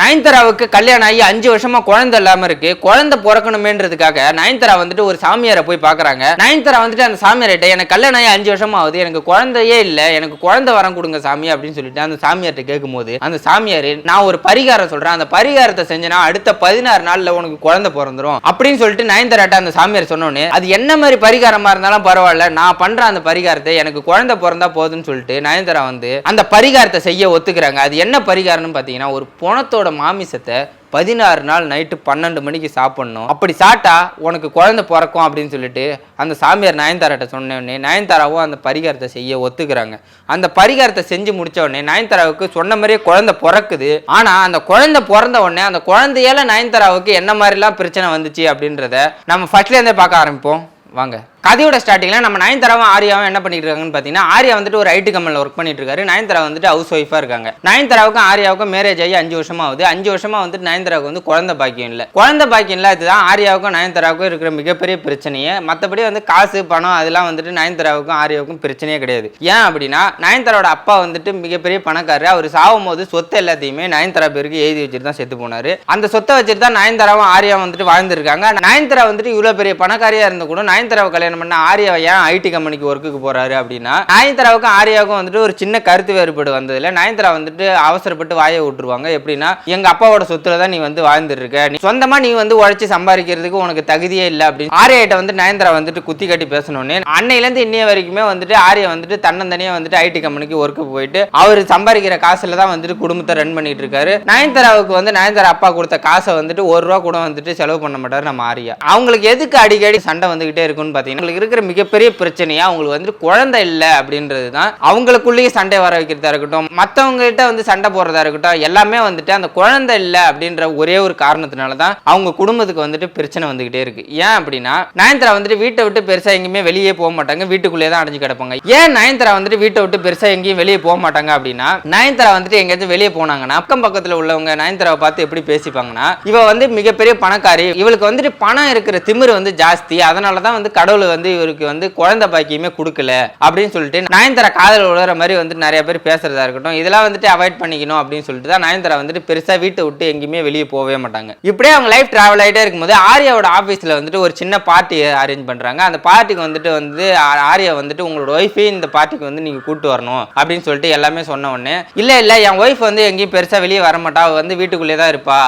நயன்தாராவுக்கு கல்யாணம் ஆகி அஞ்சு வருஷமா குழந்தை இல்லாம இருக்கு. குழந்தை பிறக்கணுமேன்றதுக்காக நயன்தாரா வந்துட்டு ஒரு சாமியாரை போய் பாக்குறாங்க நயன்தாரா வந்துட்டு அந்த சாமியார்கிட்ட எனக்கு கல்யாணம் ஆகி அஞ்சு வருஷமா ஆகுது. எனக்கு குழந்தையே இல்ல. எனக்கு குழந்தை வரம் கொடுங்க சாமி அப்படின்னு சொல்லிட்டு அந்த சாமியார்கிட்ட கேட்கும்போது அந்த சாமியார் நான் ஒரு பரிகாரம் சொல்றேன். அந்த பரிகாரத்தை செஞ்சனா அடுத்த பதினாறு நாள்ல உனக்கு குழந்தை பிறந்துரும். அப்படின்னு சொல்லிட்டு நயன்தாராட்ட அந்த சாமியார் சொன்னோன்னு அது என்ன மாதிரி பரிகாரமா இருந்தாலும் பரவாயில்ல. நான் பண்ற அந்த பரிகாரத்தை எனக்கு குழந்தை பிறந்தா போதும்னு சொல்லிட்டு நயன்தாரா வந்து அந்த பரிகாரத்தை செய்ய ஒத்துக்கிறாங்க. அது என்ன பரிகாரம்னு பார்த்தீங்கன்னா ஒரு பணத்தோட மாமிசத்தை பதினாறு நாள் நைட்டு பன்னெண்டு மணிக்கு சாப்பிடணும். அப்படி சாப்பிட்டா உனக்கு குழந்தை பிறக்கும் அப்படின்னு சொல்லிட்டு அந்த சாமியார் நயன்தாராட்ட சொன்னோடனே நயன்தாராவும் அந்த பரிகாரத்தை செய்ய ஒத்துக்கிறாங்க. அந்த பரிகாரத்தை செஞ்சு முடிச்ச உடனே நயன்தாராவுக்கு சொன்ன மாதிரியே குழந்தை பிறக்குது. ஆனா அந்த குழந்தை பிறந்த உடனே அந்த குழந்தையால நயன்தாராவுக்கு என்ன மாதிரிலாம் பிரச்சனை வந்துச்சு அப்படின்றத நம்ம ஃபர்ஸ்ட்லேருந்தே பார்க்க ஆரம்பிப்போம். வாங்க. கதையோட ஸ்டார்டிங்கில் நம்ம நயன்தாராவும் ஆரியாவும் என்ன பண்ணிட்டு இருக்காங்கன்னு பார்த்தீங்கன்னா ஆரியா வந்துட்டு ஒரு ஐடி கம்பெனியில் ஒர்க் பண்ணிட்டு இருக்காரு நயன்தாரா வந்துட்டு ஹவுஸ் ஒய்ஃபாக இருக்காங்க. நயன்தாராவுக்கும் ஆரியாவுக்கும் மேரேஜ் ஆகி அஞ்சு வருஷமா ஆகுது அஞ்சு வருஷமா வந்துட்டு நயன்தாராவுக்கு வந்து குழந்தை பாக்கியம் இல்லை. குழந்தை பாக்கியம் இல்லை இதுதான் ஆரியாவுக்கும் நயன்தாராவுக்கும் இருக்கிற மிகப்பெரிய பிரச்சனையே. மற்றபடி வந்து காசு பணம் அதெல்லாம் வந்துட்டு நயன்தாராவுக்கும் ஆரியாவுக்கும் பிரச்சனையே கிடையாது. ஏன் அப்படின்னா நயன்தாராவோட அப்பா வந்துட்டு மிகப்பெரிய பணக்காரர். அவர் சாகும் போது சொத்து எல்லாத்தையுமே நயன்தாரா பேருக்கு எழுதி வச்சுட்டு தான் செத்து போனாரு. அந்த சொத்தை வச்சுட்டு தான் நயன்தாராவும் ஆரியாவும் வந்துட்டு வாழ்ந்துருக்காங்க. நயன்தாரா வந்துட்டு இவ்வளோ பெரிய பணக்காரியாக இருந்த கூட நயன்தாராவை கல்யாணம் பண்ண ஆரியா ஏன் ஐடி கம்பெனிக்கு ஒர்க்குக்கு போறாரு அப்படின்னா நயன்தாராவுக்கும் ஆரியாவுக்கும் வந்துட்டு ஒரு சின்ன கருத்து வேறுபாடு வந்ததுல நயன்தாரா வந்துட்டு அவசரப்பட்டு வாயை விட்டுருவாங்க. எப்படின்னா எங்க அப்பாவோட சொத்துல தான் நீ வந்து வாழ்ந்துட்டு இருக்க நீ சொந்தமா நீ வந்து உழைச்சி சம்பாதிக்கிறதுக்கு உனக்கு தகுதியே இல்லை அப்படின்னு ஆரியாட்ட வந்து நயன்தாரா வந்துட்டு குத்தி கட்டி பேசணும்னு அன்னையிலேருந்து இன்னைய வரைக்குமே வந்துட்டு ஆரியா வந்துட்டு தன்னந்தனியாக வந்துட்டு ஐடி கம்பெனிக்கு ஒர்க்கு போயிட்டு அவர் சம்பாதிக்கிற காசுல தான் வந்துட்டு குடும்பத்தை ரன் பண்ணிட்டு இருக்காரு. நயன்தாராவுக்கு வந்து நயன்தாரா அப்பா கொடுத்த காசை வந்துட்டு ஒரு ரூபா கூட வந்துட்டு செலவு பண்ண மாட்டாரு நம்ம ஆரியா. அவங்களுக்கு எதுக்கு அடிக்கடி சண்டை வந்துகிட்டே இருக்குன்னு பார்த்தீங்கன்னா அவங்களுக்கு இருக்கிற மிகப்பெரிய பிரச்சனையா அவங்களுக்கு வந்து குழந்தை இல்லை அப்படின்றது தான் அவங்களுக்குள்ளேயே சண்டை வர வைக்கிறதா இருக்கட்டும் மற்றவங்க கிட்ட வந்து சண்டை போடுறதா இருக்கட்டும் எல்லாமே வந்துட்டு அந்த குழந்தை இல்லை அப்படின்ற ஒரே ஒரு காரணத்தினால தான் அவங்க குடும்பத்துக்கு வந்துட்டு பிரச்சனை வந்துகிட்டே இருக்கு. ஏன் அப்படின்னா நயன்தாரா வந்துட்டு வீட்டை விட்டு பெருசா எங்கேயுமே வெளியே போக மாட்டாங்க வீட்டுக்குள்ளேயே தான் அடைஞ்சு கிடப்பாங்க. ஏன் நயன்தாரா வந்துட்டு வீட்டை விட்டு பெருசா எங்கேயும் வெளியே போக மாட்டாங்க அப்படின்னா நயன்தாரா வந்துட்டு எங்கேயாச்சும் வெளியே போனாங்கன்னா அக்கம் பக்கத்துல உள்ளவங்க நயன்தாராவை பார்த்து எப்படி பேசிப்பாங்கன்னா இவ வந்து மிகப்பெரிய பணக்காரி இவளுக்கு வந்துட்டு பணம் இருக்கிற திமிர் வந்து ஜாஸ்தி அதனால தான் வந்து கடவுள் வந்து இவருக்கு வந்து குழந்தை பாக்கியமே கொடுக்கல அப்படின்னு சொல்லிட்டு நயன்தாரா காதல் உழற மாதிரி வந்து நிறைய பேர் பேசுறதா இருக்கட்டும் இதெல்லாம் வந்துட்டு அவாய்ட் பண்ணிக்கணும் அப்படின்னு சொல்லிட்டு தான் நயன்தாரா வந்துட்டு பெருசா வீட்டை விட்டு எங்கேயுமே வெளியே போகவே மாட்டாங்க. இப்படியே அவங்க லைஃப் டிராவல் ஆகிட்டே இருக்கும்போது ஆர்யாவோட ஆஃபீஸில் வந்துட்டு ஒரு சின்ன பார்ட்டி அரேஞ்ச் பண்ணுறாங்க அந்த பார்ட்டிக்கு வந்துட்டு வந்து ஆரியா ஆர்யா வந்துட்டு உங்களோட ஒய்ஃபே இந்த பார்ட்டிக்கு வந்து நீங்க கூட்டு வரணும் அப்படின்னு சொல்லிட்டு எல்லாமே சொன்ன உடனே இல்லை இல்லை என் ஒய்ஃப் வந்து எங்கேயும் பெருசாக வெளியே வர அவள் வந்து வீட்டுக்குள்ளே தான் இருப்பா.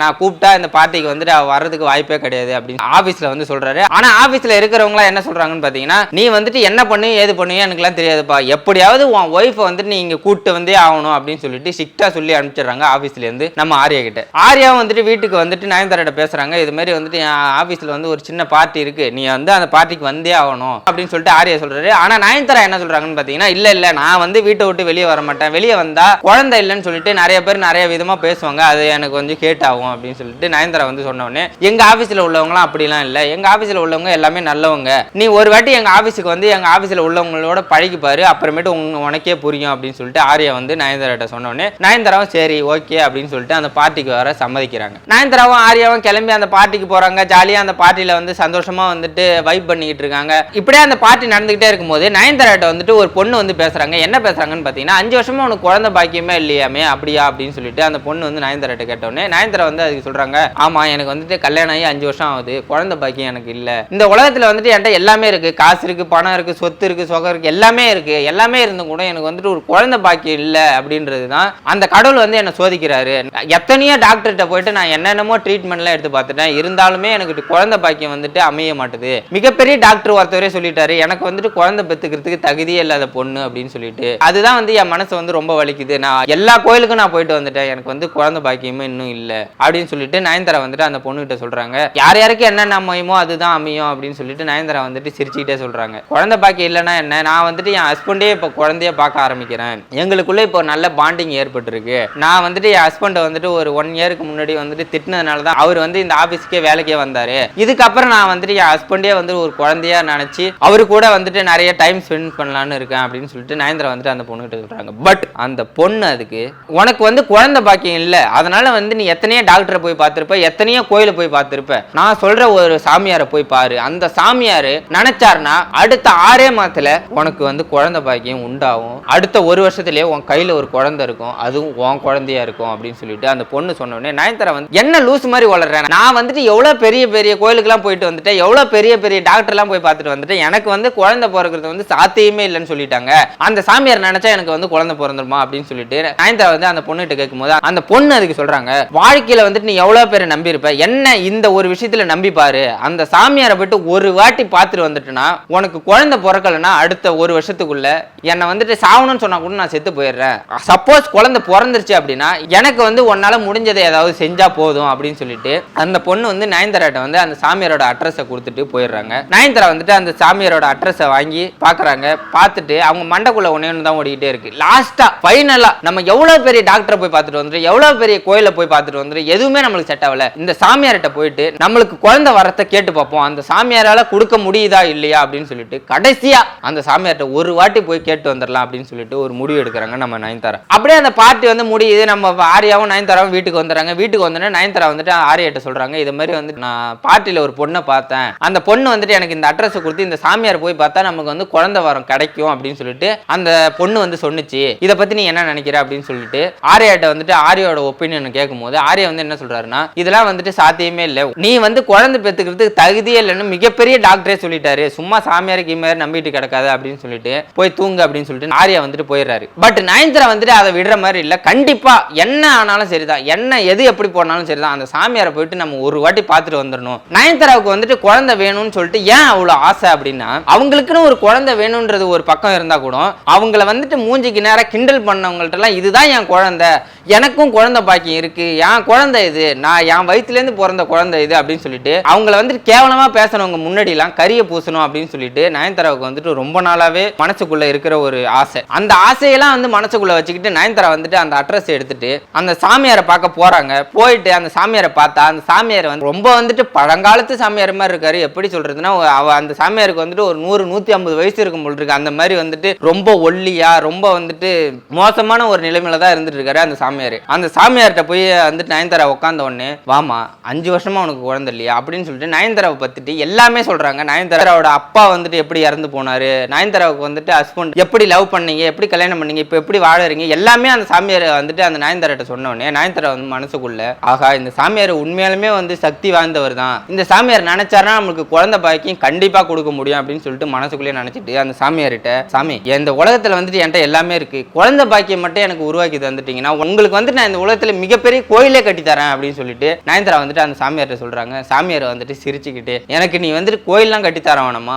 நான் கூப்பிட்டா இந்த பார்ட்டிக்கு வந்துட்டு அவள் வர்றதுக்கு வாய்ப்பே கிடையாது. அப்படின்னு ஆஃபீஸில் வந்து சொல்றாரு. ஆனால் ஆஃபீஸில் இருக்கிறவங்க என்ன சொல்றாங்கன்னு பார்த்தீங்கன்னா நீ வந்துட்டு என்ன பண்ணு ஏது பண்ணுவியோ எனக்குலாம் தெரியாதுப்பா. எப்படியாவது உன் ஒய்ஃபை வந்துட்டு நீ இங்கே கூப்பிட்டு வந்தே ஆகணும் அப்படின்னு சொல்லிட்டு ஸ்ட்ரிக்டாக சொல்லி அனுப்பிச்சிடுறாங்க ஆஃபீஸ்லேருந்து நம்ம ஆர்யா கிட்ட. ஆர்யாவும் வந்துட்டு வீட்டுக்கு வந்துட்டு நயன்தாரோட பேசுறாங்க. இது மாதிரி வந்துட்டு என் ஆஃபீஸில் வந்து ஒரு சின்ன பார்ட்டி இருக்கு. நீ வந்து அந்த பார்ட்டிக்கு வந்தே ஆகணும் அப்படின்னு சொல்லிட்டு ஆர்யா சொல்கிறாரு ஆனால் நயன்தாரா என்ன சொல்கிறாங்கன்னு பார்த்தீங்கன்னா இல்லை இல்லை நான் வந்து வீட்டை விட்டு வெளியே வர மாட்டேன். வெளியே வந்தால் குழந்தை இல்லைன்னு சொல்லிட்டு நிறைய பேர் நிறைய விதமாக பேசுவாங்க. அது எனக்கு கொஞ்சம் கேட் ஆகும் அப்படின்னு சொல்லிட்டு நயன்தாரா வந்து சொன்ன உடனே ஆஃபீஸில் உள்ளவங்களாம் அப்படிலாம் இல்லை. எங்கள் ஆஃபீஸில் உள்ளவங்க எல்லாமே நல்ல நல்லவங்க நீ ஒரு வாட்டி எங்க ஆஃபீஸுக்கு வந்து எங்க ஆபீஸ்ல உள்ளவங்களோட பழகிப்பாரு அப்புறமேட்டு உங்க- உனக்கே புரியும் அப்படின்னு சொல்லிட்டு ஆர்யா வந்து நயன்தாராட்ட சொன்ன உடனே நயன்தாராவும் சரி ஓகே அப்படின்னு சொல்லிட்டு அந்த பார்ட்டிக்கு வர சம்மதிக்கிறாங்க. நயன்தாராவும் ஆர்யாவும் கிளம்பி அந்த பார்ட்டிக்கு போறாங்க. ஜாலியாக அந்த பார்ட்டியில வந்து சந்தோஷமா வந்துட்டு வைப் பண்ணிக்கிட்டு இருக்காங்க. இப்படியே அந்த பார்ட்டி நடந்துகிட்டே இருக்கும்போது நயன்தாராட்ட வந்துட்டு ஒரு பொண்ணு வந்து பேசுறாங்க. என்ன பேசுறாங்கன்னு பார்த்தீங்கன்னா அஞ்சு வருஷமா உனக்கு குழந்தை பாக்கியமே இல்லையாமே அப்படியா அப்படின்னு சொல்லிட்டு அந்த பொண்ணு வந்து நயன்தாராட்ட கேட்டோடனே நயன்தாரா வந்து அதுக்கு சொல்றாங்க ஆமா எனக்கு வந்துட்டு கல்யாணம் ஆகி அஞ்சு வருஷம் ஆகுது குழந்தை பாக்கியம் எனக்கு இல்லை. இந்த உலகத்தில் வந்து வந்துட்டு என்கிட்ட எல்லாமே இருக்கு. காசு இருக்கு பணம் இருக்கு சொத்து இருக்கு சொகம் இருக்கு எல்லாமே இருக்கு. எல்லாமே இருந்தும் கூட எனக்கு வந்துட்டு ஒரு குழந்தை பாக்கியம் இல்ல அப்படின்றது தான். அந்த கடவுள் வந்து என்ன சோதிக்கிறாரு. எத்தனையோ டாக்டர்கிட்ட போயிட்டு நான் என்னென்னமோ ட்ரீட்மெண்ட்லாம் எடுத்து பார்த்துட்டேன். இருந்தாலுமே எனக்கு குழந்தை பாக்கியம் வந்துட்டு அமைய மாட்டுது. மிகப்பெரிய டாக்டர் ஒருத்தவரே சொல்லிட்டாரு. எனக்கு வந்துட்டு குழந்தை பெத்துக்கிறதுக்கு தகுதியே இல்லாத பொண்ணு அப்படின்னு சொல்லிட்டு. அதுதான் வந்து என் மனசு வந்து ரொம்ப வலிக்குது. நான் எல்லா கோயிலுக்கும் நான் போயிட்டு வந்துட்டேன். எனக்கு வந்து குழந்தை பாக்கியமே இன்னும் இல்லை அப்படின்னு சொல்லிட்டு நயன்தாரா வந்துட்டு அந்த பொண்ணுகிட்ட சொல்றாங்க. யார் யாருக்கு என்னென்ன அமையுமோ அதுதான் அமையும் அப்படின்னு சொல்லிட்டு நயன்தாரா வந்துட்டு சிரிச்சுக்கிட்டே சொல்றாங்க. குழந்தை பாக்கி இல்லைன்னா என்ன? நான் வந்துட்டு என் ஹஸ்பண்டே இப்போ குழந்தைய பார்க்க ஆரம்பிக்கிறேன். எங்களுக்குள்ள இப்போ நல்ல பாண்டிங் ஏற்பட்டுருக்கு. நான் வந்துட்டு என் ஹஸ்பண்டை வந்துட்டு ஒரு ஒன் இயருக்கு முன்னாடி வந்துட்டு திட்டினதுனால தான் அவர் வந்து இந்த ஆஃபீஸ்க்கே வேலைக்கே வந்தாரு. இதுக்கப்புறம் நான் வந்துட்டு என் ஹஸ்பண்டே வந்து ஒரு குழந்தையா நினைச்சு அவரு கூட வந்துட்டு நிறைய டைம் ஸ்பெண்ட் பண்ணலான்னு இருக்கேன் அப்படின்னு சொல்லிட்டு நயன்தாரா வந்துட்டு அந்த பொண்ணுகிட்ட சொல்றாங்க. பட் அந்த பொண்ணு அதுக்கு உனக்கு வந்து குழந்தை பாக்கியம் இல்லை. அதனால வந்து நீ எத்தனையோ டாக்டரை போய் பார்த்துருப்ப எத்தனையோ கோயிலை போய் பார்த்துருப்ப. நான் சொல்ற ஒரு சாமியாரை போய் பாரு. அந்த சாமி சாமியார் நினைச்சாருன்னா அடுத்த ஆறே மாதத்துல உனக்கு வந்து குழந்தை பாக்கியம் உண்டாகும். அடுத்த ஒரு வருஷத்துலேயே உன் கையில் ஒரு குழந்தை இருக்கும். அதுவும் உன் குழந்தையா இருக்கும் அப்படின்னு சொல்லிட்டு அந்த பொண்ணு சொன்ன உடனே நயன்தாரா வந்து என்ன லூஸ் மாதிரி வளர்றேன்? நான் வந்துட்டு எவ்வளோ பெரிய பெரிய கோயிலுக்குலாம் போயிட்டு வந்துட்டேன். எவ்வளோ பெரிய பெரிய டாக்டர்லாம் போய் பார்த்துட்டு வந்துட்டேன். எனக்கு வந்து குழந்தை பிறக்கிறது வந்து சாத்தியமே இல்லைன்னு சொல்லிட்டாங்க. அந்த சாமியார் நினைச்சா எனக்கு வந்து குழந்தை பிறந்துருமா? அப்படின்னு சொல்லிட்டு நயன்தாரா வந்து அந்த பொண்ணுகிட்ட கேட்கும்போது அந்த பொண்ணு அதுக்கு சொல்றாங்க வாழ்க்கையில வந்துட்டு நீ எவ்வளோ பேரை நம்பியிருப்ப? என்ன இந்த ஒரு விஷயத்துல நம்பி பாரு அந்த சாமியாரை போயிட்டு ஒரு வாட்டி பார்த்துட்டு வந்துட்டுனா உனக்கு குழந்தை பிறக்கலைன்னா அடுத்த ஒரு வருஷத்துக்குள்ள என்னை வந்துட்டு சாகணும்னு சொன்னா கூட நான் செத்து போயிடுறேன். சப்போஸ் குழந்தை பிறந்துருச்சு அப்படின்னா எனக்கு வந்து உன்னால முடிஞ்சதை ஏதாவது செஞ்சா போதும் அப்படின்னு சொல்லிட்டு அந்த பொண்ணு வந்து நயன்தாராட்ட வந்து அந்த சாமியாரோட அட்ரஸை கொடுத்துட்டு போயிடுறாங்க. நயன்தாரா வந்துட்டு அந்த சாமியாரோட அட்ரஸை வாங்கி பாக்குறாங்க. பார்த்துட்டு அவங்க மண்டக்குள்ள ஒன்னே ஒன்று தான் ஓடிக்கிட்டே இருக்கு. லாஸ்டா ஃபைனலாக நம்ம எவ்வளவு பெரிய டாக்டரை போய் பார்த்துட்டு வந்துட்டு எவ்வளவு பெரிய கோயிலை போய் பார்த்துட்டு வந்துட்டு எதுவுமே நம்மளுக்கு செட் ஆகல. இந்த சாமியார்கிட்ட போயிட்டு நம்மளுக்கு குழந்தை வரத்தை கேட்டு பார்ப்போம். அந்த சாமியாரால கொடுக்க முடியுதா இல்லையா அப்படின்னு சொல்லிட்டு கடைசியா அந்த சாமியார்கிட்ட ஒரு வாட்டி போய் கேட்டு வந்துடலாம் அப்படின்னு சொல்லிட்டு ஒரு முடிவு எடுக்கிறாங்க நம்ம நயன்தாரா. அப்படியே அந்த பார்ட்டி வந்து முடியுது. நம்ம ஆரியாவும் நயன்தாராவும் வீட்டுக்கு வந்துடுறாங்க வீட்டுக்கு வந்தோடனே நயன்தாரா வந்துட்டு ஆரியாட்ட சொல்றாங்க இது மாதிரி வந்து நான் பார்ட்டியில ஒரு பொண்ணை பார்த்தேன். அந்த பொண்ணு வந்துட்டு எனக்கு இந்த அட்ரஸ் கொடுத்து இந்த சாமியார் போய் பார்த்தா நமக்கு வந்து குழந்தை வரம் கிடைக்கும் அப்படின்னு சொல்லிட்டு அந்த பொண்ணு வந்து சொன்னுச்சு. இதை பத்தி நீ என்ன நினைக்கிற? அப்படின்னு சொல்லிட்டு ஆரியாட்ட வந்துட்டு ஆரியோட ஒப்பீனியன் கேட்கும்போது ஆரியா வந்து என்ன சொல்றாருன்னா இதெல்லாம் வந்துட்டு சாத்தியமே இல்லை. நீ வந்து குழந்தை பெற்றுக்கிறதுக்கு தகுதியே இல்லைன்னு மிகப்பெரிய டாக்டரே சொல்லிட்டாரு சும்மா சாமியார் கிமியார் நம்பிட்டு கிடக்காது அப்படின்னு சொல்லிட்டு போய் தூங்கு அப்படின்னு சொல்லிட்டு ஆரியா வந்துட்டு போயிடுறாரு. பட் நயன்தரா வந்துட்டு அதை விடுற மாதிரி இல்லை. கண்டிப்பா என்ன ஆனாலும் சரிதான். என்ன எது எப்படி போனாலும் சரிதான். அந்த சாமியாரை போயிட்டு நம்ம ஒரு வாட்டி பார்த்துட்டு வந்துடணும். நயன்தராவுக்கு வந்துட்டு குழந்தை வேணும்னு சொல்லிட்டு ஏன் அவ்வளோ ஆசை அப்படின்னா அவங்களுக்குன்னு ஒரு குழந்தை வேணும்ன்றது ஒரு பக்கம் இருந்தா கூட அவங்கள வந்துட்டு மூஞ்சிக்கு நேரா கிண்டல் பண்ணவங்கள்ட்ட எல்லாம் இதுதான் என் குழந்தை. எனக்கும் குழந்தை பாக்கியம் இருக்கு. என் குழந்தை இது. நான் என் வயிற்றுலேருந்து பிறந்த குழந்தை இது அப்படின்னு சொல்லிட்டு அவங்கள வந்துட்டு கேவலமா பேசுனவங்க முன்னாடிலாம் கரிய பூசணும் அப்படின்னு சொல்லிட்டு நயன்தாராவுக்கு வந்துட்டு ரொம்ப நாளாவே மனசுக்குள்ள இருக்கிற ஒரு ஆசை. அந்த ஆசையெல்லாம் வந்து மனசுக்குள்ள வச்சுக்கிட்டு நயன்தாரா வந்துட்டு அந்த அட்ரஸ் எடுத்துட்டு அந்த சாமியாரை பார்க்க போறாங்க. போயிட்டு அந்த சாமியாரை பார்த்தா அந்த சாமியார் வந்து ரொம்ப வந்துட்டு பழங்காலத்து சாமியார் மாதிரி இருக்காரு. எப்படி சொல்றதுன்னா அவ அந்த சாமியாருக்கு வந்துட்டு ஒரு நூறு நூத்தி ஐம்பது வயசு இருக்கும் போல் இருக்கு. அந்த மாதிரி வந்துட்டு ரொம்ப ஒல்லியா ரொம்ப வந்துட்டு மோசமான ஒரு நிலைமையில தான் இருந்துட்டு இருக்காரு அந்த சாமியார். அந்த சாமியார்கிட்ட போய் வந்துட்டு நயன்தாரா உட்காந்த உடனே வாமா அஞ்சு வருஷமா உனக்கு குழந்தை இல்லையா? அப்படின்னு சொல்லிட்டு நயன்தாராவை பத்திட்டு எல்லாமே சொல்றாங்க. நயன்தாராவோட அப்பா வந்துட்டு எப்படி இறந்து போனாரு? நயன்தாராவுக்கு வந்துட்டு ஹஸ்பண்ட் எப்படி லவ் பண்ணீங்க? எப்படி கல்யாணம் பண்ணீங்க? இப்போ எப்படி வாழறீங்க? எல்லாமே அந்த சாமியார் வந்துட்டு அந்த நயன்தாராட்ட சொன்னோடனே நயன்தாரா வந்து மனசுக்குள்ள ஆகா இந்த சாமியார் உண்மையாலுமே வந்து சக்தி வாய்ந்தவர் தான். இந்த சாமியார் நினைச்சாருன்னா நம்மளுக்கு குழந்தை பாக்கியம் கண்டிப்பா கொடுக்க முடியும் அப்படின்னு சொல்லிட்டு மனசுக்குள்ளேயே நினைச்சிட்டு அந்த சாமியார்கிட்ட சாமி இந்த உலகத்துல வந்துட்டு என்கிட்ட எல்லாமே இருக்கு. குழந்தை பாக்கியம் மட்டும் எனக்கு உருவாக்கி தந்துட்டீங்கன்னா உங்களுக்கு வந்து நான் இந்த உலகத்துல மிகப்பெரிய கோயிலே கட்டி தரேன் அப்படின்னு சொல்லிட்டு நயன்தாரா வந்துட்டு அந்த சாமியார்கிட்ட சொல்றாங்க. சாமியார் வந்துட்டு சிரிச்சுக்கிட்டு எனக்கு நீ வந்துட்டு கோயிலெலாம் கட்டித்தர தர வேணாமா?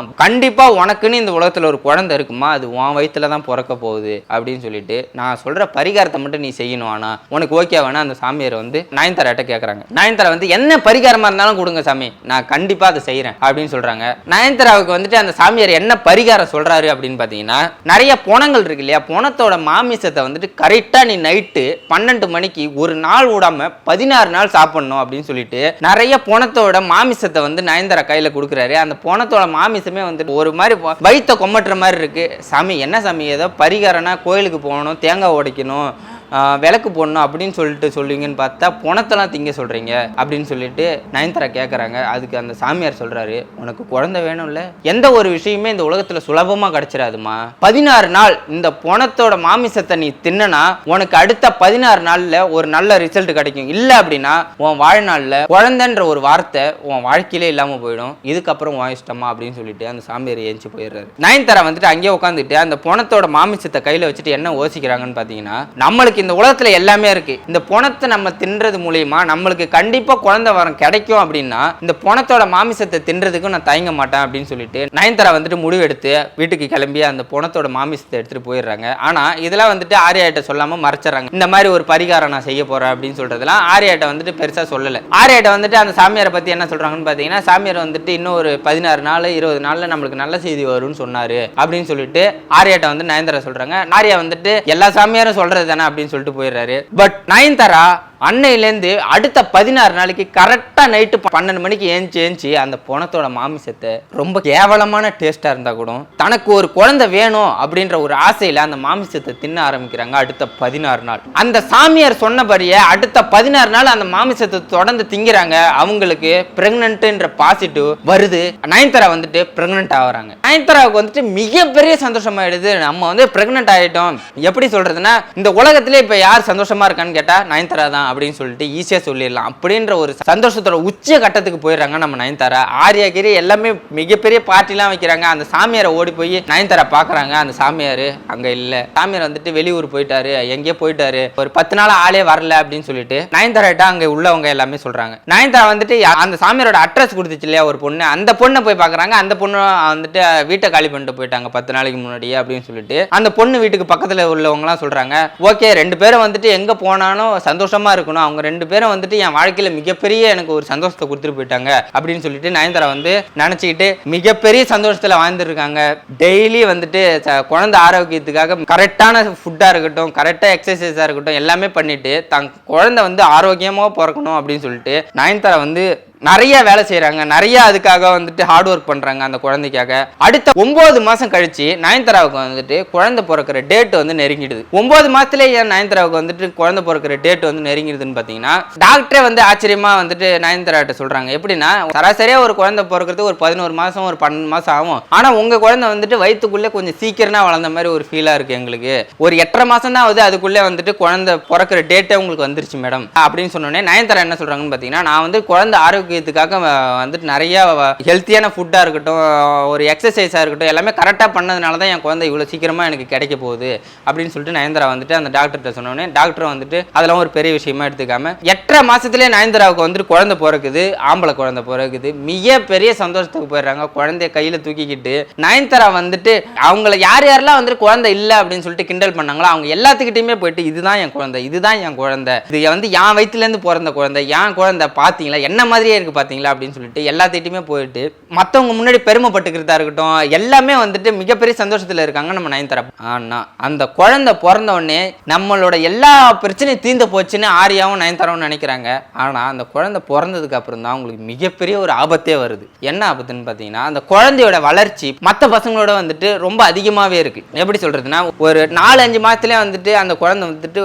உனக்குன்னு இந்த உலகத்தில் ஒரு குழந்தை இருக்குமா? அது உன் வயிற்றுல தான் பிறக்க போகுது அப்படின்னு சொல்லிட்டு நான் சொல்கிற பரிகாரத்தை மட்டும் நீ செய்யணும் ஆனா. உனக்கு ஓகே வேணா அந்த சாமியார் வந்து நயன்தாராட்ட கேட்குறாங்க நயன்தாரா வந்து என்ன பரிகாரமாக இருந்தாலும் கொடுங்க சாமி. நான் கண்டிப்பாக அதை செய்கிறேன் அப்படின்னு சொல்கிறாங்க நயன்தாராவுக்கு வந்துட்டு அந்த சாமியார் என்ன பரிகாரம் சொல்கிறாரு அப்படின்னு பார்த்தீங்கன்னா நிறைய புணங்கள் இருக்கு இல்லையா? புணத்தோட மாமிசத்தை வந்துட்டு கரெக்டாக நீ நைட்டு பன்னெண்டு மணிக்கு ஒரு நாள் விடாம பதினாறு நாள் சாப்பிடணும் அப்படின்னு சொல்லிட்டு நிறைய புணத்தோட மாமிசத்தை வந்து நயன்தாரா கையில் கொடுக்குறாரு. அந்த போனத்தோட மாமிசமே வந்துட்டு ஒரு மாதிரி வயிற்ற வயித்தை கொமட்டுற மாதிரி இருக்கு. சாமி என்ன சாமி? ஏதோ பரிகாரம்னா கோயிலுக்கு போகணும் தேங்காய் உடைக்கணும். விளக்கு போடணும் அப்படின்னு சொல்லிட்டு சொல்லுவீங்கன்னு பார்த்தா புணத்தெல்லாம் திங்க சொல்கிறீங்க அப்படின்னு சொல்லிட்டு நயன்தாரா கேட்குறாங்க அதுக்கு அந்த சாமியார் சொல்கிறாரு உனக்கு குழந்தை வேணும்ல. எந்த ஒரு விஷயமே இந்த உலகத்தில் சுலபமாக கிடச்சிடாதுமா. பதினாறு நாள் இந்த புணத்தோட மாமிசத்தை நீ தின்னனா உனக்கு அடுத்த பதினாறு நாளில் ஒரு நல்ல ரிசல்ட் கிடைக்கும். இல்லை அப்படின்னா உன் வாழ்நாளில் குழந்தைன்ற ஒரு வார்த்தை உன் வாழ்க்கையிலே இல்லாமல் போயிடும். இதுக்கப்புறம் உன் இஷ்டமா அப்படின்னு சொல்லிட்டு அந்த சாமியார் ஏஞ்சி போயிடுறாரு. நயன்தாரா வந்துட்டு அங்கேயே உட்காந்துட்டு அந்த புணத்தோட மாமிசத்தை கையில் வச்சுட்டு என்ன யோசிக்கிறாங்கன்னு பார்த்தீங்கன்னா நம்மளுக்கு இந்த உலகத்தில் எல்லாமே இருக்கு. இந்த புணத்தை நம்ம தின்றது மூலியமா நம்மளுக்கு கண்டிப்பாக குழந்தை வரம் கிடைக்கும் அப்படின்னா இந்த புணத்தோட மாமிசத்தை தின்றதுக்கும் நான் தயங்க மாட்டேன் அப்படின்னு சொல்லிட்டு நயன்தாரா வந்துட்டு முடிவு எடுத்து வீட்டுக்கு கிளம்பி அந்த புணத்தோட மாமிசத்தை எடுத்துட்டு போயிடுறாங்க. ஆனால் இதெல்லாம் வந்துட்டு ஆரியாட்ட சொல்லாமல் மறைச்சிடறாங்க. இந்த மாதிரி ஒரு பரிகாரம் நான் செய்ய போறேன் அப்படின்னு சொல்றதுலாம் ஆரியாட்ட வந்துட்டு பெருசாக சொல்லலை. ஆரியாட்ட வந்துட்டு அந்த சாமியாரை பற்றி என்ன சொல்றாங்கன்னு பார்த்தீங்கன்னா சாமியார் வந்துட்டு இன்னும் ஒரு பதினாறு நாள் இருபது நாளில் நம்மளுக்கு நல்ல செய்தி வரும்னு சொன்னார் அப்படின்னு சொல்லிட்டு ஆரியாட்ட வந்து நயன்தாரா சொல்றாங்க. ஆரியா வந்துட்டு எல்லா சாமியாரும் சொல்றது தானே அப்படின்னு சொல்லிட்டு போயிடுறாரு. பட் நயன்தாரா அன்னையிலேருந்து அடுத்த பதினாறு நாளைக்கு கரெக்டாக நைட்டு பன்னெண்டு மணிக்கு ஏஞ்சி ஏஞ்சி அந்த பணத்தோட மாமிசத்தை ரொம்ப கேவலமான டேஸ்ட்டாக இருந்தால் கூட தனக்கு ஒரு குழந்தை வேணும் அப்படின்ற ஒரு ஆசையில் அந்த மாமிசத்தை தின்ன ஆரம்பிக்கிறாங்க அடுத்த பதினாறு நாள். அந்த சாமியார் சொன்னபடியே அடுத்த பதினாறு நாள் அந்த மாமிசத்தை தொடர்ந்து திங்கிறாங்க. அவங்களுக்கு பிரெக்னன்ட்டுன்ற பாசிட்டிவ் வருது. நயன்தாரா வந்துட்டு பிரெக்னென்ட் ஆகுறாங்க. நயன்தாராவுக்கு வந்துட்டு மிகப்பெரிய சந்தோஷமாயிடுது. நம்ம வந்து பிரெக்னென்ட் ஆகிட்டோம் எப்படி சொல்கிறதுனா இந்த உலகத்திலே இப்போ யார் சந்தோஷமாக இருக்கான்னு கேட்டால் நயன்தாரா தான் அப்படின்னு சொல்லிட்டு ஈஸியாக சொல்லிடலாம். அப்படின்ற ஒரு சந்தோஷத்தோட உச்ச கட்டத்துக்கு போயிடுறாங்க நம்ம நயன்தாரா. ஆரியாகிரி எல்லாமே மிகப்பெரிய பார்ட்டிலாம் வைக்கிறாங்க. அந்த சாமியாரை ஓடி போய் நயன்தாரா பார்க்குறாங்க. அந்த சாமியார் அங்கே இல்லை. சாமியார் வந்துட்டு வெளியூர் போயிட்டாரு. எங்கேயோ போயிட்டாரு. ஒரு பத்து நாள் ஆளே வரல அப்படின்னு சொல்லிட்டு நயன்தாராட்ட அங்கே உள்ளவங்க எல்லாமே சொல்றாங்க. நயன்தாரா வந்துட்டு அந்த சாமியாரோட அட்ரஸ் கொடுத்துச்சு இல்லையா ஒரு பொண்ணு. அந்த பொண்ணை போய் பார்க்குறாங்க. அந்த பொண்ணு வந்துட்டு வீட்டை காலி பண்ணிட்டு போயிட்டாங்க பத்து நாளைக்கு முன்னாடியே அப்படின்னு சொல்லிட்டு. அந்த பொண்ணு வீட்டுக்கு பக்கத்தில் உள்ளவங்கலாம் சொல்றாங்க. ஓகே ரெண்டு பேரும் வந்துட்டு எங்கே போனாலும் சந்தோஷமா இருக்கணும். அவங்க ரெண்டு பேரும் வந்துட்டு என் வாழ்க்கையில் மிகப்பெரிய எனக்கு ஒரு சந்தோஷத்தை கொடுத்துட்டு போயிட்டாங்க அப்படின்னு சொல்லிட்டு நயன்தாரா வந்து நினச்சிக்கிட்டு மிகப்பெரிய சந்தோஷத்தில் வாழ்ந்துருக்காங்க டெய்லி வந்துட்டு குழந்தை ஆரோக்கியத்துக்காக கரெக்டான ஃபுட்டாக இருக்கட்டும் கரெக்டாக எக்ஸசைஸாக இருக்கட்டும் எல்லாமே பண்ணிட்டு தன் குழந்தை வந்து ஆரோக்கியமாக பிறக்கணும் அப்படின்னு சொல்லிட்டு நயன்தாரா வந்து நிறைய வேலை செய்கிறாங்க நிறைய அதுக்காக வந்துட்டு ஹார்ட் ஒர்க் பண்றாங்க அந்த குழந்தைக்காக. அடுத்த ஒம்பது மாசம் கழிச்சு நயன்தாராவுக்கு வந்துட்டு குழந்தை பிறக்கிற டேட் வந்து நெருங்கிடுது. ஒன்பது மாசத்துல ஏன் நயன்தாராவுக்கு வந்துட்டு குழந்தை பிறக்கிற டேட் வந்து நெருங்கிடுதுன்னு பாத்தீங்கன்னா டாக்டரே வந்து ஆச்சரியமா வந்துட்டு நயன்தாராட்ட சொல்றாங்க. எப்படின்னா சராசரியா ஒரு குழந்தை பிறக்கிறது ஒரு பதினோரு மாசம் ஒரு பன்னெண்டு மாசம் ஆகும். ஆனா உங்க குழந்தை வந்துட்டு வயிற்றுக்குள்ளே கொஞ்சம் சீக்கிரமா வளர்ந்த மாதிரி ஒரு ஃபீலா இருக்கு எங்களுக்கு. ஒரு எட்டரை மாதம் தான் ஆகுது அதுக்குள்ளே வந்துட்டு குழந்தை பிறக்கிற டேட்டே உங்களுக்கு வந்துருச்சு மேடம் அப்படின்னு சொன்னோடனே நயன்தாரா என்ன சொல்றாங்கன்னு பாத்தீங்கன்னா நான் வந்து குழந்தை ஆரோக்கிய ஆரோக்கியத்துக்காக வந்துட்டு நிறையா ஹெல்த்தியான ஃபுட்டா இருக்கட்டும் ஒரு எக்ஸசைஸாக இருக்கட்டும் எல்லாமே கரெக்டாக பண்ணதுனால தான் என் குழந்தை இவ்வளோ சீக்கிரமா எனக்கு கிடைக்க போகுது அப்படின்னு சொல்லிட்டு நயன்தாரா வந்துட்டு அந்த டாக்டர்கிட்ட சொன்னோடனே டாக்டர் வந்துட்டு அதெல்லாம் ஒரு பெரிய விஷயமா எடுத்துக்காம எட்டரை மாதத்துலேயே நயன்தாராவுக்கு வந்துட்டு குழந்தை பிறக்குது ஆம்பளை குழந்தை பிறக்குது பெரிய சந்தோஷத்துக்கு போயிடுறாங்க. குழந்தைய கையில தூக்கிக்கிட்டு நயன்தாரா வந்துட்டு அவங்கள யார் யாரெல்லாம் வந்துட்டு குழந்தை இல்லை அப்படின்னு சொல்லிட்டு கிண்டல் பண்ணாங்களோ அவங்க எல்லாத்துக்கிட்டையுமே போயிட்டு இதுதான் என் குழந்தை இதுதான் என் குழந்தை இது வந்து என் வயிற்றுலேருந்து பிறந்த குழந்தை என் குழந்தை பார்த்தீங்களா என்ன மாதிரியே இருக்கு பார்த்தீங்களா அப்படின்னு சொல்லிட்டு எல்லாத்திட்டையுமே போயிட்டு மற்றவங்க முன்னாடி பெருமைப்பட்டுக்கிறதா இருக்கட்டும் எல்லாமே வந்துட்டு மிகப்பெரிய சந்தோஷத்தில் இருக்காங்க நம்ம நயன்தாரா. ஆனா அந்த குழந்தை பிறந்த உடனே நம்மளோட எல்லா பிரச்சனையும் தீர்ந்து போச்சுன்னு ஆரியாவும் நயன்தாராவும் நினைக்கிறாங்க. ஆனா அந்த குழந்தை பிறந்ததுக்கு அப்புறம் தான் அவங்களுக்கு மிகப்பெரிய ஒரு ஆபத்தே வருது. என்ன ஆபத்துன்னு பார்த்தீங்கன்னா அந்த குழந்தையோட வளர்ச்சி மற்ற பசங்களோட வந்துட்டு ரொம்ப அதிகமாகவே இருக்கு. எப்படி சொல்றதுன்னா ஒரு நாலு அஞ்சு மாதத்துலேயே வந்துட்டு அந்த குழந்தை வந்துட்டு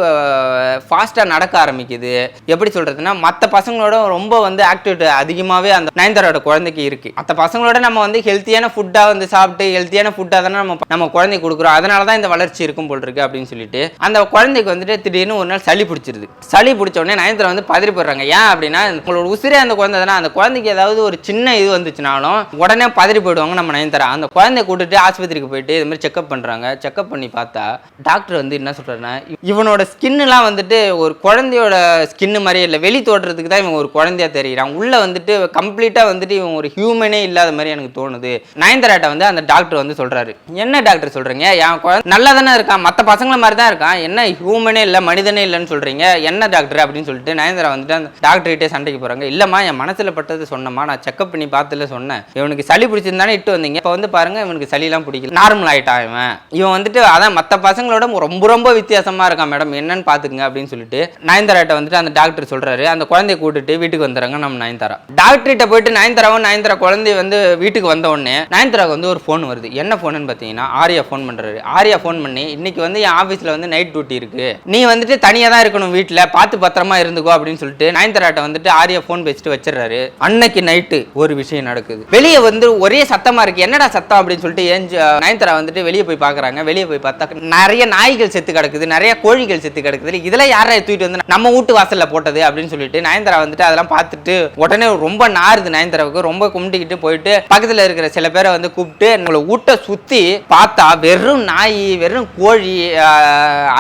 ஃபாஸ்ட்டாக நடக்க ஆரம்பிக்குது. எப்படி சொல்றதுன்னா மற்ற பசங்களோட ரொம்ப வந்து ஆக்டிவிட்டி அதிகமாகவே அந்த நயன்தாரோட குழந்தைக்கு இருக்கு. மற்ற பசங்களோட நம்ம வந்து ஹெல்த்தியான ஃபுட்டாக வந்து சாப்பிட்டு ஹெல்த்தியான ஃபுட்டாக தானே நம்ம நம்ம குழந்தைக்கு கொடுக்குறோம். அதனால தான் இந்த வளர்ச்சி இருக்கும் போல் இருக்கு அப்படின்னு சொல்லிட்டு அந்த குழந்தைக்கு வந்துட்டு திடீர்னு ஒரு நாள் சளி பிடிச்சிருது. சளி பிடிச்ச உடனே நயன்தாரா வந்து பதறி போடுறாங்க ஏன் அப்படின்னா உங்களோட உசிரே அந்த குழந்தை தானே. அந்த குழந்தைக்கு ஏதாவது ஒரு சின்ன இது வந்துச்சுனாலும் உடனே பதறி போயிடுவாங்க நம்ம நயன்தாரா. அந்த குழந்தைய கூட்டிட்டு ஆஸ்பத்திரிக்கு போயிட்டு இது மாதிரி செக்அப் பண்றாங்க. செக்அப் பண்ணி பார்த்தா டாக்டர் வந்து என்ன சொல்றாருன்னா இவனோட ஸ்கின்னுலாம் வந்துட்டு ஒரு குழந்தையோட ஸ்கின்னு மாதிரி இல்லை. வெளி தோட்டுறதுக்கு தான் இவன் ஒரு குழந்தையா தெரியுறான். உள்ள வந்துட்டு கம்ப்ளீட்டா வந்துட்டு இவன் ஒரு ஹியூமனே இல்லாத மாதிரி எனக்கு தோணுது. நயன்தாராட்ட வந்து அந்த டாக்டர் வந்து சொல்றாரு. என்ன டாக்டர் சொல்றீங்க? என் குழந்தை நல்லா தானே இருக்கான். மற்ற பசங்களை மாதிரி தான் இருக்கான். என்ன ஹியூமனே இல்லை மனிதனே இல்லைன்னு சொல்றீங்க? என்ன டாக்டர்? அப்படின்னு சொல்லிட்டு நயன்தாரா வந்துட்டு அந்த டாக்டர்கிட்டே சண்டைக்கு போறாங்க. இல்லைம்மா என் மனசில் பட்டது சொன்னம்மா. நான் செக்அப் பண்ணி பார்த்துல சொன்னேன். இவனுக்கு சளி பிடிச்சிருந்தானே இட்டு வந்தீங்க. இப்போ வந்து பாருங்க இவனுக்கு சளிலாம் பிடிக்கல. நார்மல் ஆகிட்டான் இவன். இவன் வந்துட்டு அதான் மற்ற பசங்களோட ரொம்ப ரொம்ப வித்தியாசமா இருக்கான் மேடம். என்னன்னு பார்த்துக்குங்க அப்படின்னு சொல்லிட்டு நயன்தாராட்ட வந்துட்டு அந்த டாக்டர் சொல்றாரு. அந்த குழந்தைய கூட்டிட்டு வீட்டுக்கு வந்துடுறாங்க நம்ம நயன்தாரா. டாக்டர்கிட்ட போயிட்டு நயன்தாராவும் நயன்தாரா குழந்தை வந்து வீட்டுக்கு வந்த உடனே நயன்தாராவுக்கு வந்து ஒரு ஃபோன் வருது. என்ன ஃபோனுன்னு பார்த்தீங்கன்னா ஆரியா ஃபோன் பண்றாரு. ஆரியா ஃபோன் பண்ணி இன்னைக்கு வந்து என் ஆஃபீஸில் வந்து நைட் டியூட்டி இருக்கு. நீ வந்துட்டு தனியாக தான் இருக்கணும் வீட்டில் பார்த்து பத்திரமா இருந்துக்கோ அப்படின்னு சொல்லிட்டு நயன்தாராட்ட வந்துட்டு ஆரியா ஃபோன் பேசிட்டு வச்சிடறாரு. அன்னைக்கு நைட்டு ஒரு விஷயம் நடக்குது. வெளியே வந்து ஒரே சத்தமா இருக்கு. என்னடா சத்தம்? அப்படின்னு சொல்லிட்டு ஏஞ்சு நயன்தாரா வந்துட்டு வெளியே போய் பார்க்குறாங்க. வெளியே போய் பார்த்தா நிறைய நாய்கள் செத்து கிடக்குது. நிறைய கோழிகள் செத்து கிடக்குது. இதெல்லாம் யாரை தூக்கிட்டு வந்து நம்ம வீட்டு வாசல்ல போட்டது அப்படின்னு சொல்லிட்டு நயன்தாரா வந்துட்டு அதெல்லாம் பார்த்துட்டு உடனே ரொம்ப நாறுது நயன்தாராவுக்கு. ரொம்ப கும்பிட்டுக்கிட்டு போயிட்டு பக்கத்துல இருக்கிற சில பேரை வந்து கூப்பிட்டு உங்களை வீட்டை சுத்தி பார்த்தா வெறும் நாய் வெறும் கோழி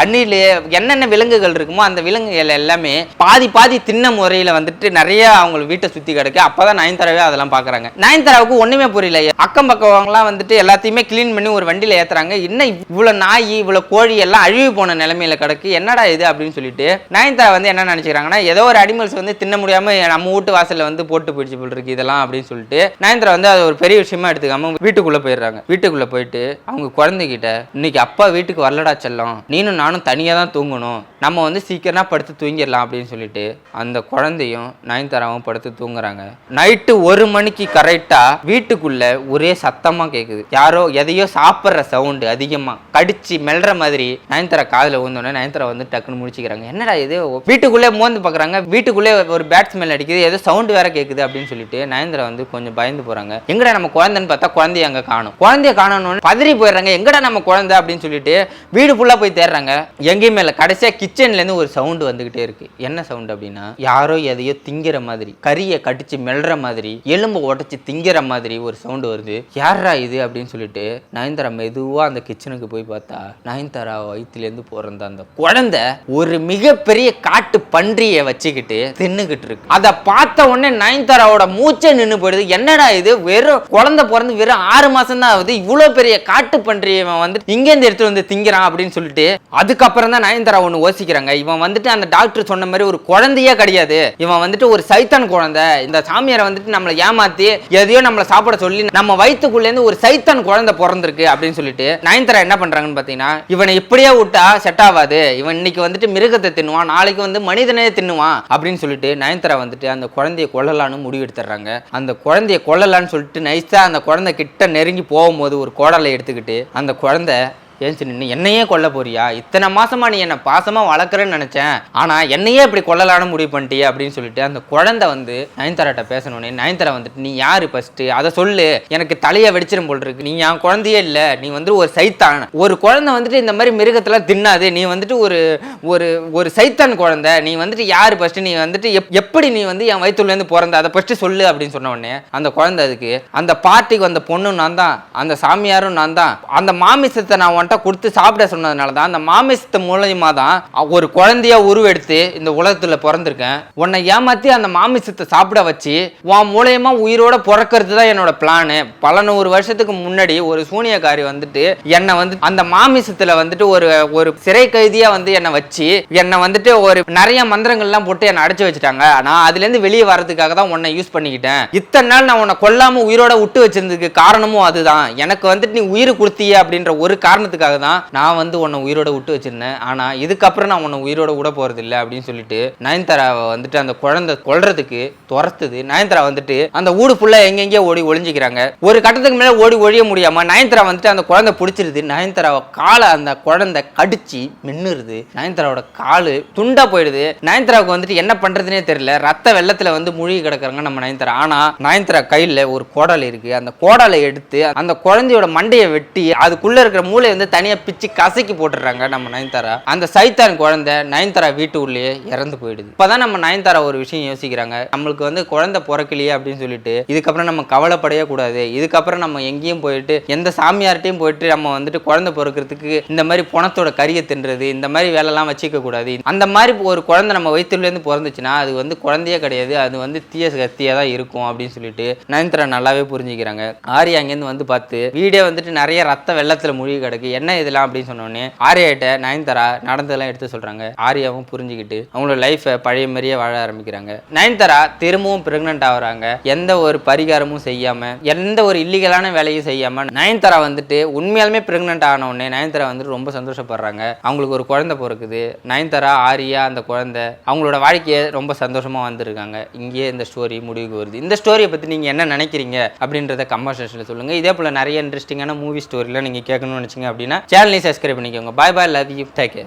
அணில் என்னென்ன விலங்குகள் இருக்குமோ அந்த விலங்குகள் எல்லாமே பாதி பாதி தின்ன முறையில வந்துட்டு நிறைய அவங்க வீட்டை சுத்தி கிடக்கு. அப்பதான் நயன்தாராவே அதெல்லாம் பாக்குறாங்க. நயன்தாராவுக்கு ஒண்ணுமே புரியல. அக்கம் பக்கம்லாம் வந்துட்டு எல்லாத்தையுமே க்ளீன் பண்ணி ஒரு வண்டியில ஏத்துறாங்க. இன்னும் இவ்வளவு நாய் இவ்வளவு கோழி எல்லாம் அழுவி போன நிலைமையில கிடக்கு. என்னடா இது அப்படின்னு சொல்லிட்டு நயன்தாரா வந்து என்ன நினைச்சுக்கிறாங்கன்னா ஏதோ ஒரு அனிமல்ஸ் வந்து தின்ன முடியாம நம்ம வீட்டு வாசல் மனசுல வந்து போட்டு போயிடுச்சு போல் இருக்கு இதெல்லாம் அப்படின்னு சொல்லிட்டு நயன்தாரா வந்து அது ஒரு பெரிய விஷயமா எடுத்துக்காம வீட்டுக்குள்ள போயிடுறாங்க. வீட்டுக்குள்ள போயிட்டு அவங்க குழந்தைகிட்ட இன்னைக்கு அப்பா வீட்டுக்கு வரலடா செல்லம். நீனும் நானும் தனியா தான் தூங்கணும். நம்ம வந்து சீக்கிரமா படுத்து தூங்கிடலாம் அப்படின்னு சொல்லிட்டு அந்த குழந்தையும் நயன்தாராவும் படுத்து தூங்குறாங்க. நைட்டு ஒரு மணிக்கு கரெக்டா வீட்டுக்குள்ள ஒரே சத்தமா கேக்குது. யாரோ எதையோ சாப்பிட்ற சவுண்டு அதிகமா. கடிச்சு மெல்ற மாதிரி நயன்தாரா காதுல ஊந்தோடனே நயன்தாரா வந்து டக்குன்னு முடிச்சுக்கிறாங்க என்னடா இது? வீட்டுக்குள்ளே மோந்து பார்க்குறாங்க வீட்டுக்குள்ளே ஒரு பேட்ஸ்மேன் அடிக்குது. ஏதோ சவுண்டு வேற கேட்குது அப்படின்னு சொல்லிட்டு நயன்தாரா வந்து கொஞ்சம் பயந்து போறாங்க. எங்கடா நம்ம குழந்தைன்னு பார்த்தா குழந்தைய அங்க காணும். குழந்தைய காணணும்னு பதறி போயிடுறாங்க. எங்கடா நம்ம குழந்தை அப்படின்னு சொல்லிட்டு வீடு ஃபுல்லா போய் தேடுறாங்க. எங்கேயுமே இல்லை. கடைசியா கிச்சன்ல இருந்து ஒரு சவுண்டு வந்துகிட்டே இருக்கு. என்ன சவுண்ட் அப்படின்னா யாரோ எதையோ திங்கிற மாதிரி கறியை கடிச்சு மெல்ற மாதிரி எலும்பு உடைச்சு திங்கிற மாதிரி ஒரு சவுண்டு வருது. யாரா இது அப்படின்னு சொல்லிட்டு நயன்தாரா மெதுவா அந்த கிச்சனுக்கு போய் பார்த்தா நயன்தாரா வயிற்றுலேருந்து பிறந்த அந்த குழந்தை ஒரு மிகப்பெரிய காட்டு பன்றியை வச்சுக்கிட்டு தின்னுகிட்டு இருக்கு. அதை பார்த்த உடனே நயன்தாராவோட மூச்சை நின்று போயிடுது. என்னடா இது? வெறும் குழந்தை பிறந்து வெறும் ஆறு மாசம் தான் ஆகுது. இவ்வளோ பெரிய காட்டு பன்றியவன் வந்து இங்கேருந்து எடுத்துட்டு வந்து திங்கிறான் அப்படின்னு சொல்லிட்டு அதுக்கப்புறம் தான் நயன்தாரா ஒன்று யோசிக்கிறாங்க. இவன் வந்துட்டு அந்த டாக்டர் சொன்ன மாதிரி ஒரு குழந்தையே கிடையாது. இவன் வந்துட்டு ஒரு சைத்தான் குழந்தை. இந்த சாமியாரை வந்துட்டு நம்மளை ஏமாத்தி எதையோ நம்மளை சாப்பிட சொல்லி நம்ம வயிற்றுக்குள்ளேருந்து ஒரு சைத்தான் குழந்தை பிறந்திருக்கு அப்படின்னு சொல்லிட்டு நயன்தாரா என்ன பண்றாங்கன்னு பார்த்தீங்கன்னா இவனை இப்படியே விட்டா செட் ஆகாது. இவன் இன்னைக்கு வந்துட்டு மிருகத்தை தின்னுவான் நாளைக்கு வந்து மனிதனே தின்னுவான் அப்படின்னு சொல்லிட்டு நயன்தாரா வந்துட்டு அந்த குழந்தைய கொல்லலான்னு முடிவு எடுத்துடுறாங்க. அந்த குழந்தைய கொல்லலான்னு சொல்லிட்டு நைஸா அந்த குழந்தை கிட்ட நெருங்கி போகும்போது ஒரு கோடலை எடுத்துக்கிட்டு அந்த குழந்தை ஏஞ்சி நின்று என்னையே கொல்ல போறியா? இத்தனை மாசமா நீ என்னை பாசமா வளர்க்குறேன்னு நினைச்சேன். ஆனா என்னையே இப்படி கொல்லலான்னு முடிவு பண்ணிட்டியே அப்படின்னு சொல்லிட்டு அந்த குழந்தை வந்து நயன்தாராட்ட பேசணுன்னே நயன்தாரா வந்துட்டு நீ யாரு ஃபர்ஸ்ட் அதை சொல்லு. எனக்கு தலையை வெடிச்சிடும் போல் இருக்கு நீ என் குழந்தையே இல்லை. நீ வந்து ஒரு சைத்தான். ஒரு குழந்தை வந்துட்டு இந்த மாதிரி மிருகத்தெல்லாம் தின்னாது. நீ வந்துட்டு ஒரு ஒரு ஒரு சைத்தான் குழந்தை. நீ வந்துட்டு யாரு ஃபர்ஸ்ட் நீ வந்துட்டு எப்- எப்படி நீ வந்து என் வயிற்றுலேருந்து பிறந்த? அதை ஃபர்ஸ்ட் சொல்லு அப்படின்னு சொன்ன உடனே அந்த குழந்தை அதுக்கு அந்த பார்ட்டிக்கு வந்த பொண்ணும் நான் தான் அந்த சாமியாரும் நான் தான் அந்த மாமிசத்தை நான் உன்கிட்ட கொடுத்து சாப்பிட சொன்னதுனால தான் அந்த மாமிசத்து மூலயமா தான் ஒரு குழந்தையா உருவெடுத்து இந்த உலகத்துல பிறந்திருக்கேன். உன்னை ஏமாத்தி அந்த மாமிசத்தை சாப்பிட வச்சு உன் மூலியமா உயிரோட பிறக்கிறது தான் என்னோட பிளானு பல நூறு வருஷத்துக்கு முன்னாடி ஒரு சூனியக்காரி வந்துட்டு என்னை வந்து அந்த மாமிசத்துல வந்துட்டு ஒரு ஒரு சிறை கைதியா வந்து என்னை வச்சு என்னை வந்துட்டு ஒரு நிறைய மந்திரங்கள்லாம் போட்டு என்னை அடைச்சு வச்சுட்டாங்க. நான் அதுல இருந்து வெளியே வர்றதுக்காக தான் உன்னை யூஸ் பண்ணிக்கிட்டேன். இத்தனை நாள் நான் உன்னை கொல்லாம உயிரோட விட்டு வச்சிருந்ததுக்கு காரணமும் அதுதான். எனக்கு வந்துட்டு நீ உயிர் கொடுத்திய அப்படின்ற ஒரு காரணத்துக்கு காரணத்துக்காக தான் நான் வந்து உன்னை உயிரோட விட்டு வச்சிருந்தேன். ஆனா இதுக்கப்புறம் நான் உன்னை உயிரோட விட போறது இல்லை அப்படின்னு சொல்லிட்டு நயன்தாராவை வந்துட்டு அந்த குழந்தை கொல்றதுக்கு துரத்துது. நயன்தாரா வந்துட்டு அந்த ஊடு ஃபுல்லா எங்கெங்கே ஓடி ஒளிஞ்சிக்கிறாங்க. ஒரு கட்டத்துக்கு மேல ஓடி ஒழிய முடியாம நயன்தாரா வந்துட்டு அந்த குழந்தை பிடிச்சிருது. நயன்தாராவை காலை அந்த குழந்தை கடிச்சு மின்னுருது. நயன்தாராவோட காலு துண்டா போயிடுது. நயன்தாராவுக்கு வந்துட்டு என்ன பண்றதுனே தெரியல. ரத்த வெள்ளத்துல வந்து மூழ்கி கிடக்குறாங்க நம்ம நயன்தாரா. ஆனா நயன்தாரா கையில ஒரு கோடாலி இருக்கு. அந்த கோடாலை எடுத்து அந்த குழந்தையோட மண்டையை வெட்டி அதுக்குள்ள இருக்கிற மூளையை வந்து தனியாக பிச்சு கசக்கி போட்டுடுறாங்க நம்ம நயன்தாரா. அந்த சைத்தான் குழந்தை நயன்தாரா வீட்டு உள்ளே இறந்து போயிடுது. இப்போதான் நம்ம நயன்தாரா ஒரு விஷயம் யோசிக்கிறாங்க. நம்மளுக்கு வந்து குழந்தை பிறக்கலையே அப்படின்னு சொல்லிட்டு இதுக்கப்புறம் நம்ம கவலைப்படவே கூடாது. இதுக்கப்புறம் நம்ம எங்கேயும் போயிட்டு எந்த சாமியார்ட்டையும் போயிட்டு நம்ம வந்துட்டு குழந்தை பிறக்கிறதுக்கு இந்த மாதிரி பணத்தோட கறியை தின்றது இந்த மாதிரி வேலைலாம் வச்சுக்க கூடாது. அந்த மாதிரி ஒரு குழந்தை நம்ம வயிற்றுலேருந்து பிறந்துச்சுன்னா அது வந்து குழந்தையே கிடையாது. அது வந்து தீய சக்தியாக தான் இருக்கும் அப்படின்னு சொல்லிட்டு நயன்தாரா நல்லாவே புரிஞ்சுக்கிறாங்க. ஆரி அங்கேருந்து வந்து பார்த்து வீடே வந்துட்டு நிறைய ரத்த வெள்ளத்தில் மூழ்கி கிடக்கு. என்ன இதெல்லாம் அப்படின்னு சொன்னோடனே ஆரியாட்ட நயன்தாரா நடந்ததெல்லாம் எடுத்து சொல்றாங்க. ஆரியாவும் புரிஞ்சுக்கிட்டு அவங்களோட லைஃப்பை பழைய மாதிரியே வாழ ஆரம்பிக்கிறாங்க. நயன்தாரா திரும்பவும் பிரெக்னென்ட் ஆகுறாங்க. எந்த ஒரு பரிகாரமும் செய்யாம எந்த ஒரு இல்லீகலான வேலையும் செய்யாம நயன்தாரா வந்துட்டு உண்மையாலுமே ப்ரெக்னென்ட் ஆன உடனே நயன்தாரா வந்துட்டு ரொம்ப சந்தோஷப்படுறாங்க. அவங்களுக்கு ஒரு குழந்தை பிறக்குது. நயன்தாரா ஆரியா அந்த குழந்தை அவங்களோட வாழ்க்கையை ரொம்ப சந்தோஷமா வந்திருக்காங்க. இங்கேயே இந்த ஸ்டோரி முடிவுக்கு வருது. இந்த ஸ்டோரியை பத்தி நீங்க என்ன நினைக்கிறீங்க அப்படின்றத கமெண்ட் சொல்லுங்க. இதே போல நிறைய இன்ட்ரெஸ்டிங்கான மூவி ஸ்டோரிலாம் நீங்க கேட்கணும்னு நினைச்சீங்க அப்படின்னா சேனலையும் சப்ஸ்கிரைப் பண்ணிக்கோங்க. Bye bye love you thank you